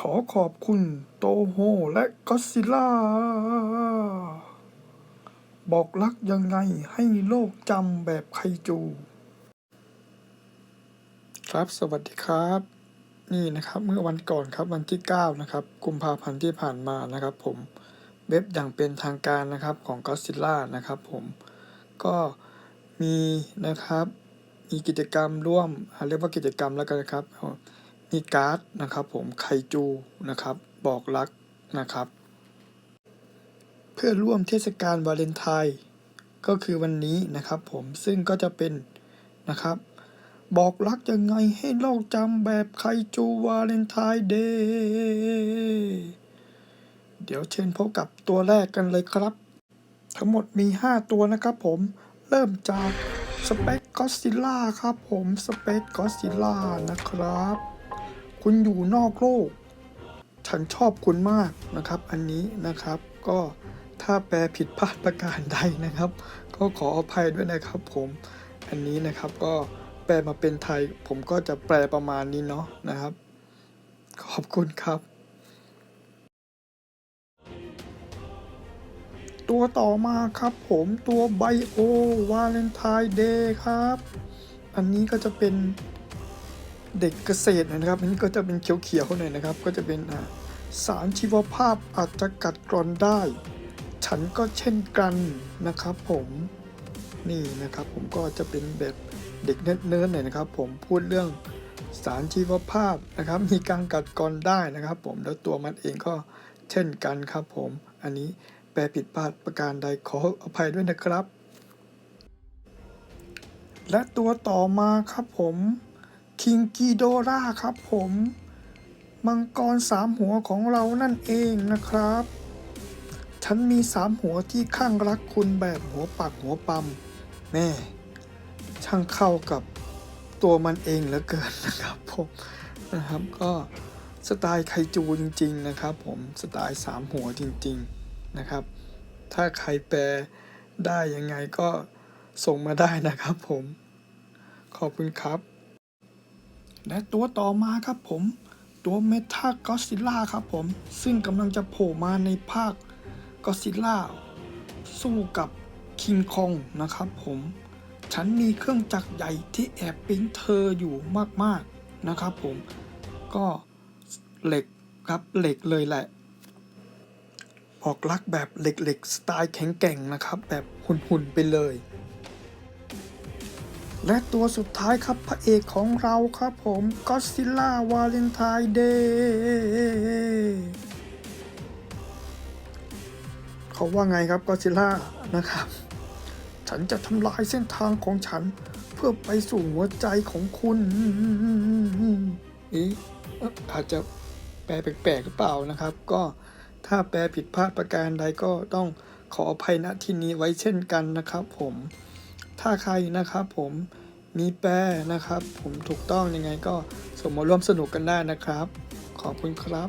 ขอขอบคุณโตโฮและก็ซิล่า บอกรักยังไงให้โลกจำแบบไคจู ครับสวัสดีครับ นี่นะครับเมื่อวันก่อนครับวันที่ 9 นะครับกุมภาพันธ์ที่ผ่านมานะครับผมเว็บอย่างเป็นทางการนะครับของก็ซิล่านะครับผมก็มีนะครับมีกิจกรรมร่วมเรียกว่ากิจกรรมแล้วกันนะครับ มีการ์ดนะครับผมไคจูนะครับบอกรักนะครับ เพื่อร่วมเทศกาลวาเลนไทน์ก็คือวันนี้นะครับผมซึ่งก็จะเป็นนะครับบอกรักยังไงให้โลกจำแบบไคจูวาเลนไทน์เดย์เดี๋ยวเชิญพบกับตัวแรกกันเลยครับ ทั้งหมดมี 5 ตัวนะครับผมเริ่มจากสเปกก็ซิล่าครับผมสเปกก็ซิล่านะครับ คุณอยู่นอกโลก ฉันชอบคุณมากนะครับ อันนี้นะครับ ก็ถ้าแปลผิดพลาดประการใดนะครับ ก็ขออภัยด้วยนะครับ ผม อันนี้นะครับก็แปลมาเป็นไทย ผมก็จะแปลประมาณนี้เนาะนะครับ ขอบคุณครับ ตัวต่อมาครับผมตัวไบโอวาเลนไทน์เดย์ครับ อันนี้ก็จะเป็น เด็กเกษตรนะครับอันนี้ก็จะเป็นเขียวๆหน่อยนะครับ ก็จะเป็นสารชีวภาพอาจจะกัดกร่อนได้ ฉันก็เช่นกันนะครับผมนี่นะครับผมก็จะเป็นแบบเด็กเนิร์ดๆหน่อยนะครับ ผมพูดเรื่องสารชีวภาพนะครับ มีการกัดกร่อนได้นะครับ ผมแล้วตัวมันเองก็เช่นกันครับผมอันนี้แปลผิดพลาดประการใดขออภัยด้วยนะครับ และตัวต่อมาครับผม คิงกิโดราครับผม มังกรสามหัวของเรานั่นเองนะครับ ฉันมีสามหัวที่ข้างรักคุณแบบหัวปักหัวปั๊มแม่ช่างเข้ากับตัวมันเองเหลือเกินนะครับผมนะครับก็สไตล์ไคจูจริง ๆ นะครับผมสไตล์สามหัวจริง ๆนะครับ ถ้าใครแปลได้ยังไงก็ส่งมาได้นะครับผม ขอบคุณครับ และตัวต่อมาครับผม ตัวเมทากอซิล่าครับผม ซึ่งกำลังจะโผล่มาในภาคกอซิล่าสู้กับคิงคองนะครับผม ฉันมีเครื่องจักรใหญ่ที่แอบปิ๊งเธออยู่มากๆนะครับผม ก็เหล็กครับเหล็กเลยแหละบอกรักแบบเหล็กๆสไตล์แข็งแกร่งนะครับ แบบหุ่นๆไปเลย และตัวสุดท้ายครับพระเอกของเราครับผมก็ซิลล่าวาเลนไทน์เดย์เขาว่าไงครับก็ซิล่านะครับ ฉันจะทำลายเส้นทางของฉัน เพื่อไปสู่หัวใจของคุณอีเอ๊ะอาจจะแปลแปลกๆหรือเปล่านะครับ ก็ถ้าแปลผิดพลาดประการใดก็ต้องขออภัยณที่นี้ไว้เช่นกันนะครับผม ถ้าใครนะครับผมมีแปลนะครับ ผมถูกต้องยังไงก็ส่งมาร่วมสนุกกันได้นะครับ ขอบคุณครับ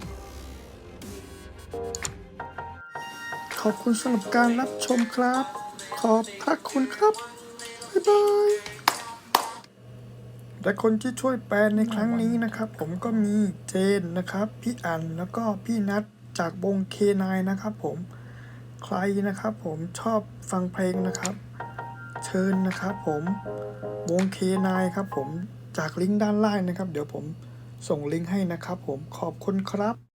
ขอบคุณสำหรับการรับชมครับ ขอบพระคุณครับ บ๊ายบายและคนที่ช่วยแปลในครั้งนี้นะครับ ผมก็มีเจนนะครับ พี่อันแล้วก็พี่นัทจากวงเคนายนะครับผมใครนะครับผมชอบฟังเพลงนะครับ เชิญนะครับ ผมวงเคนายครับ ผมจากลิงก์ด้านล่างนะครับ เดี๋ยวผมส่งลิงก์ให้นะครับ ผมขอบคุณครับ